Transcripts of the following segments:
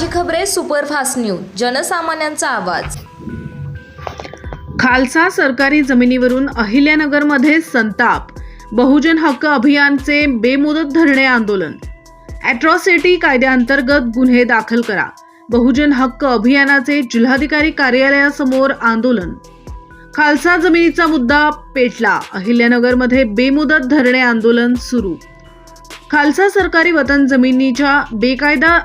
ताजी खबरे superfast news जनसामान्यांचा आवाज. खालसा सरकारी जमिनीवरून अहिल्यानगरमध्ये संताप बहुजन हक्क अभियानचे बेमुदत धरणे आंदोलन. अॅट्रॉसिटी कायद्याअंतर्गत गुन्हे दाखल करा. बहुजन हक्क अभियानाचे जिल्हाधिकारी कार्यालयासमोर आंदोलन. खालसा जमिनीचा मुद्दा पेटला. अहिल्यानगरमध्ये बेमुदत धरणे आंदोलन सुरू. खालसा सरकारी वतन जमिनीच्या बेकायदा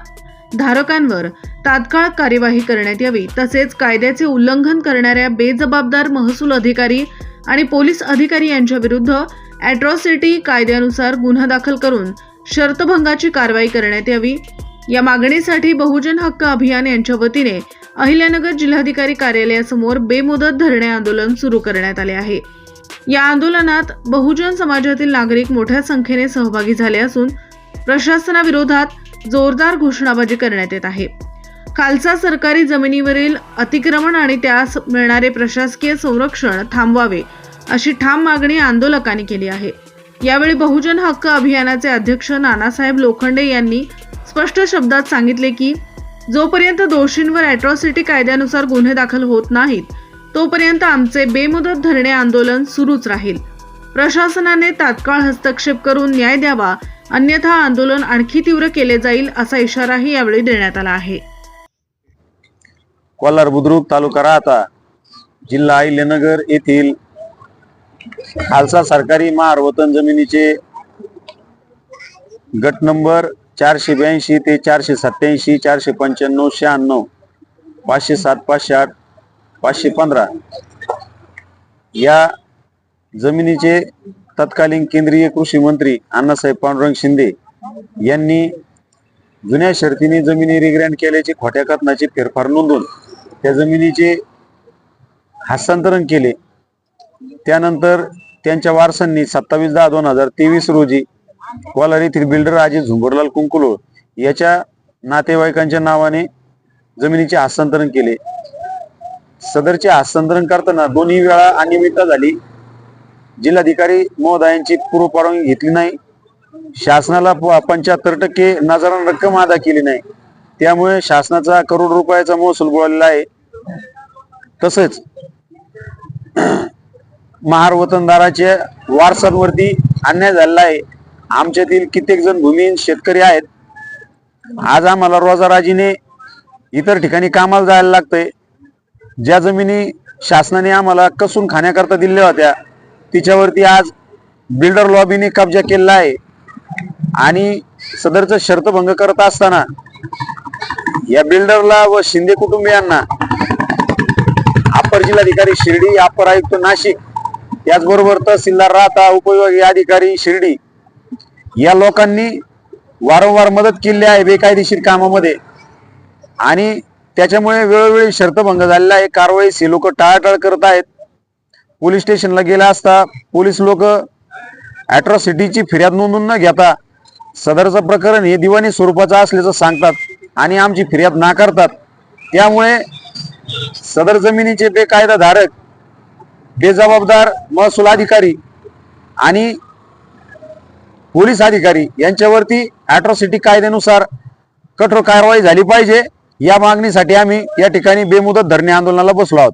धारकांवर तात्काळ कार्यवाही करण्यात यावी तसेच कायद्याचे उल्लंघन करणाऱ्या बेजबाबदार महसूल अधिकारी आणि पोलीस अधिकारी यांच्या विरुद्ध अॅट्रॉसिटी कायद्यानुसार गुन्हा दाखल करून शर्तभंगाची कारवाई करण्यात यावी. या मागणीसाठी बहुजन हक्क अभियान यांच्या वतीने अहिल्यानगर जिल्हाधिकारी कार्यालयासमोर बेमुदत धरणे आंदोलन सुरू करण्यात आले आहे. या आंदोलनात बहुजन समाजातील नागरिक मोठ्या संख्येने सहभागी झाले असून प्रशासनाविरोधात जोरदार घोषणाबाजी करण्यात येत आहे. खालसा सरकारी जमिनीवरील अतिक्रमण आणि त्यास मिळणारे प्रशासकीय संरक्षण थांबवावे अशी ठाम मागणी आंदोलकांनी केली आहे. यावेळी बहुजन हक्क अभियानाचे अध्यक्ष नानासाहेब लोखंडे यांनी स्पष्ट शब्दात सांगितले की जोपर्यंत दोषींवर अॅट्रॉसिटी कायद्यानुसार गुन्हे दाखल होत नाहीत तोपर्यंत आमचे बेमुदत धरणे आंदोलन सुरूच राहील. प्रशासनाने तात्काळ हस्तक्षेप करून न्याय द्यावा अन्यथा आंदोलन आणखी तीव्र केले जाईल असा इशाराही यावेळी देण्यात आला आहे. कोल्हार बुद्रुक तालुका राहता जिल्हा अहिल्यानगर येथील खालसा सरकारी महार वतन जमिनीचे गट नंबर चारशे ब्याऐंशी ते चारशे सत्याऐंशी चारशे पंच्याण्णव शहाण्णव पाचशे सात पाचशे आठ पाचशे पंधरा या जमिनीचे तत्कालीन केंद्रीय कृषी मंत्री अण्णासाहेब पांडुरंग शिंदे यांनी जुन्या शर्तीने जमिनी रिग्रँड केल्याचे खोट्या कथनाचे फेरफार नोंदवून त्या जमिनीचे हस्तांतरण केले. त्यानंतर त्यांच्या वारसांनी सत्तावीस दहा दोन हजार तेवीस रोजी कोलार येथील बिल्डर अजित झुंबरलाल कुंकुलो याच्या नातेवाईकांच्या नावाने जमिनीचे हस्तांतरण केले. सदरचे हस्तांतरण करताना दोन्ही वेळा अनियमितता झाली. जिल्हाधिकारी महोदयांची पूर्व परवानगी घेतली नाही. शासनाला पंच्याहत्तर टक्के नजारा रक्कम अदा केली नाही. त्यामुळे शासनाचा करोड रुपयाचा महसूल बुडालेला आहे. तसेच महार वतनदाराच्या वारसांवरती अन्याय झालेला आहे. आमच्यातील कित्येक जण भूमिहीन शेतकरी आहेत. आज आम्हाला रोजाराजीने इतर ठिकाणी कामाला जायला लागतंय. ज्या जमिनी शासनाने आम्हाला कसून खाण्याकरता दिल्या होत्या तिच्यावरती आज बिल्डर लॉबीने कब्जा केलेला आहे. आणि सदरचा शर्तभंग करत असताना या बिल्डरला व शिंदे कुटुंबियांना अप्पर जिल्हाधिकारी शिर्डी अप्पर आयुक्त नाशिक याचबरोबर तहसीलदार राहता उपविभागीय अधिकारी शिर्डी या लोकांनी वारंवार मदत केली आहे बेकायदेशीर कामामध्ये. आणि त्याच्यामुळे वेळोवेळी शर्तभंग झालेला आहे. कारवाई हे लोक टाळाटाळ करत आहेत. पोलीस स्टेशनला गेला असता पोलीस लोक अॅट्रॉसिटीची फिर्याद नोंदून न घेता सदरचं प्रकरण हे दिवाणी स्वरूपाचं असल्याचं सांगतात आणि आमची फिर्याद नाकारतात. त्यामुळे सदर जमिनीचे बेकायदाधारक बेजबाबदार महसूल अधिकारी आणि पोलीस अधिकारी यांच्यावरती अॅट्रॉसिटी कायद्यानुसार कठोर कारवाई झाली पाहिजे. या मागणीसाठी आम्ही या ठिकाणी बेमुदत धरणे आंदोलनाला बसलो आहोत.